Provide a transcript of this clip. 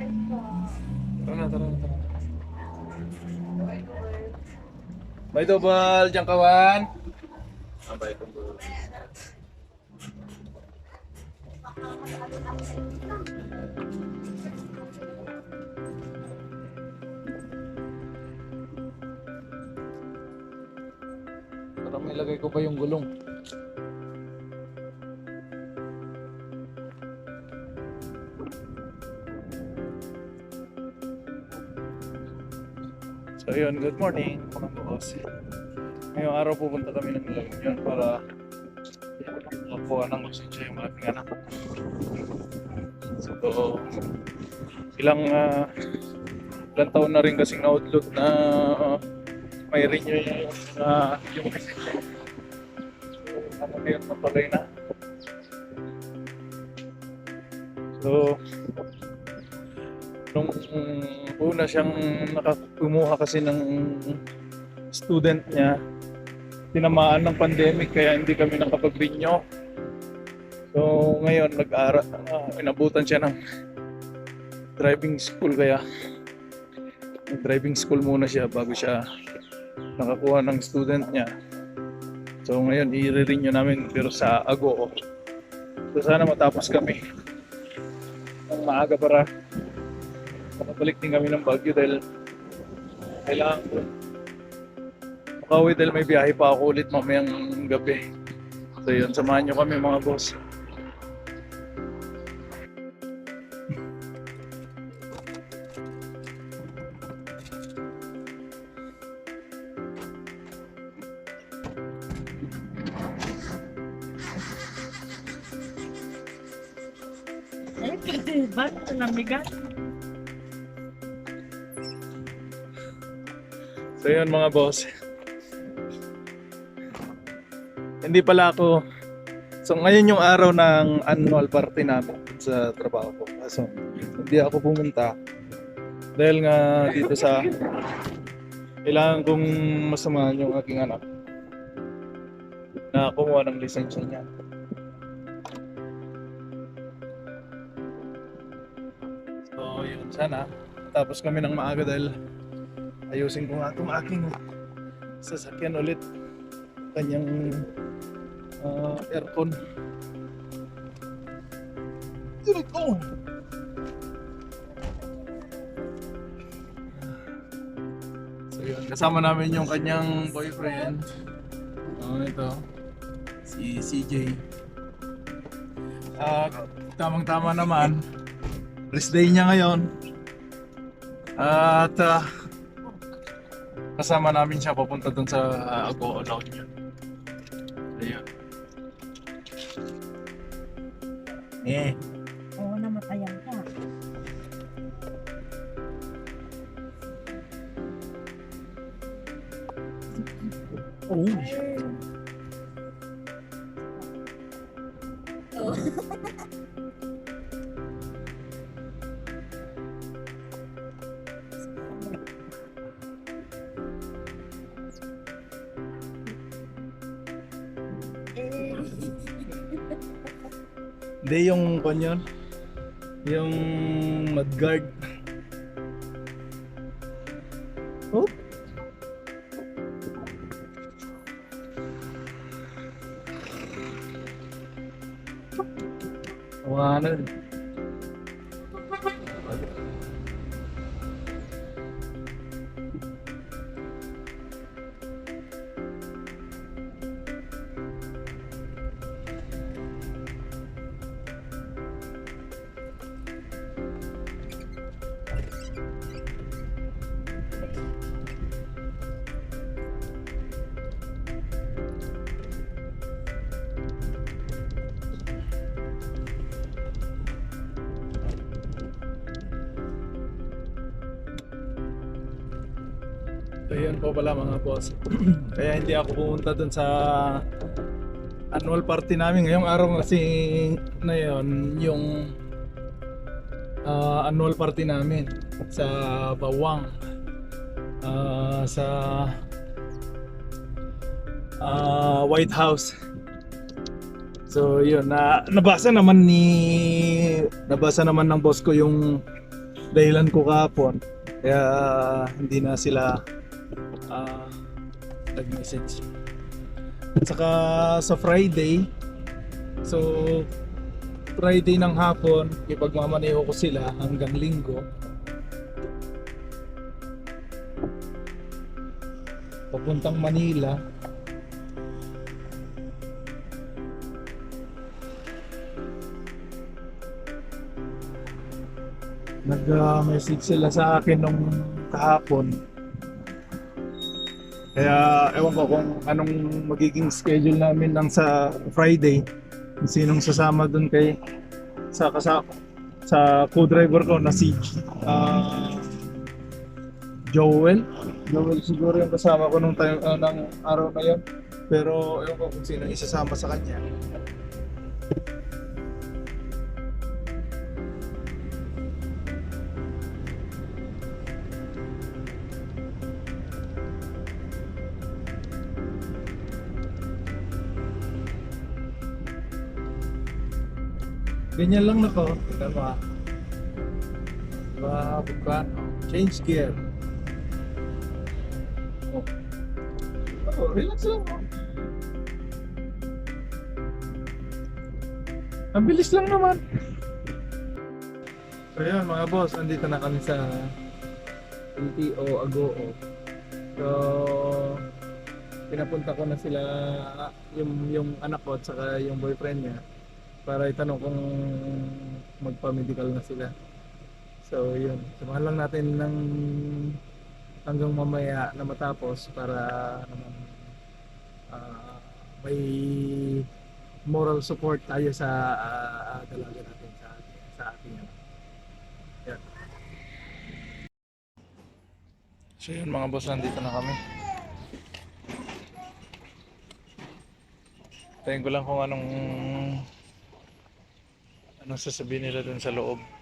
Tara na, tara na, tara na. Bye, Dobal. Diyan kawan. Bye, Dobal. Parang may lagay ko pa yung gulong. So yun, good morning mga boss. Ngayong araw pupunta kami ng La Union para makakuha ng lisensya yung ating anak. So, ilang uh, ilang taon na rin kasing na-outload na uh, may renew yung, uh, yung lisensya. So, ano ngayon na pala na. So, nung una siyang nakakumuha kasi ng student niya, tinamaan ng pandemic kaya hindi kami nakapag-renew. So ngayon nag-aral, ah, inabutan siya ng driving school kaya driving school muna siya bago siya nakakuha ng student niya. So ngayon i-renew namin pero sa Ago. So sana matapos kami ng maaga para makabalik din kami ng Baguio dahil kailangan ko makauwi dahil may biyahe pa ako ulit mamayang gabi. So yun, samahan nyo kami mga boss. Eh, kasi ba't ito namigat? So yun mga boss. Hindi pala ako So ngayon yung araw ng annual party namin sa trabaho ko. So hindi ako pumunta dahil nga dito sa kailangan kong masamahan yung aking anak na kumuha ng lisensya niya. So yun, sana tapos kami ng maaga dahil ayusin ko nga itong aking sasakyan ulit. Kanyang ah, aircon. Dirit ko! So yun, kasama namin yung kanyang boyfriend. Oh, ito. Si CJ at tamang tama naman. Rest day niya ngayon. At ah, kasama namin siya papunta dun sa uh, Ago La Union. Ayun. Eh, Oo, namatayan ka. oh. Hindi yung kanyon. Yung mudguard. Oh. Tawanan. So yun po pala mga boss. Kaya hindi ako pumunta dun sa annual party namin. Ngayong araw kasi na yun, yung ah, annual party namin sa Bawang. Ah, sa ah, White House. So yun, na nabasa naman ni nabasa naman ng boss ko yung dahilan ko kahapon. Kaya hindi na sila ah, nag-message. At saka sa Friday, so Friday ng hapon, ipagmamaneho ko sila hanggang linggo. Papuntang Manila. Nag-message sila sa akin nung kahapon. Kaya ewan ko kung anong magiging schedule namin ng sa Friday. Sinong sasama doon kay sa kasa sa co-driver ko na si ah, Joel. Joel siguro yung kasama ko nung time, ah, ng araw na yun. Pero ewan ko kung sino isasama sa kanya. Ganyan lang na ko. Tignan mo ah. Diba, buka. Change gear. Oh. Oh, relax lang oh. Ang bilis lang naman. So yun mga boss, andito na kami sa LTO Agoo. So, pinapunta ko na sila, yung, yung anak ko at saka yung boyfriend niya para itanong kung magpa-medical na sila. So yun, samahan lang natin ng hanggang mamaya na matapos para naman ah, may moral support tayo sa ah, dalaga natin sa sa ating. Yan. So yun mga boss, nandito na kami. Tayin ko lang kung anong anong sasabihin nila dun sa loob.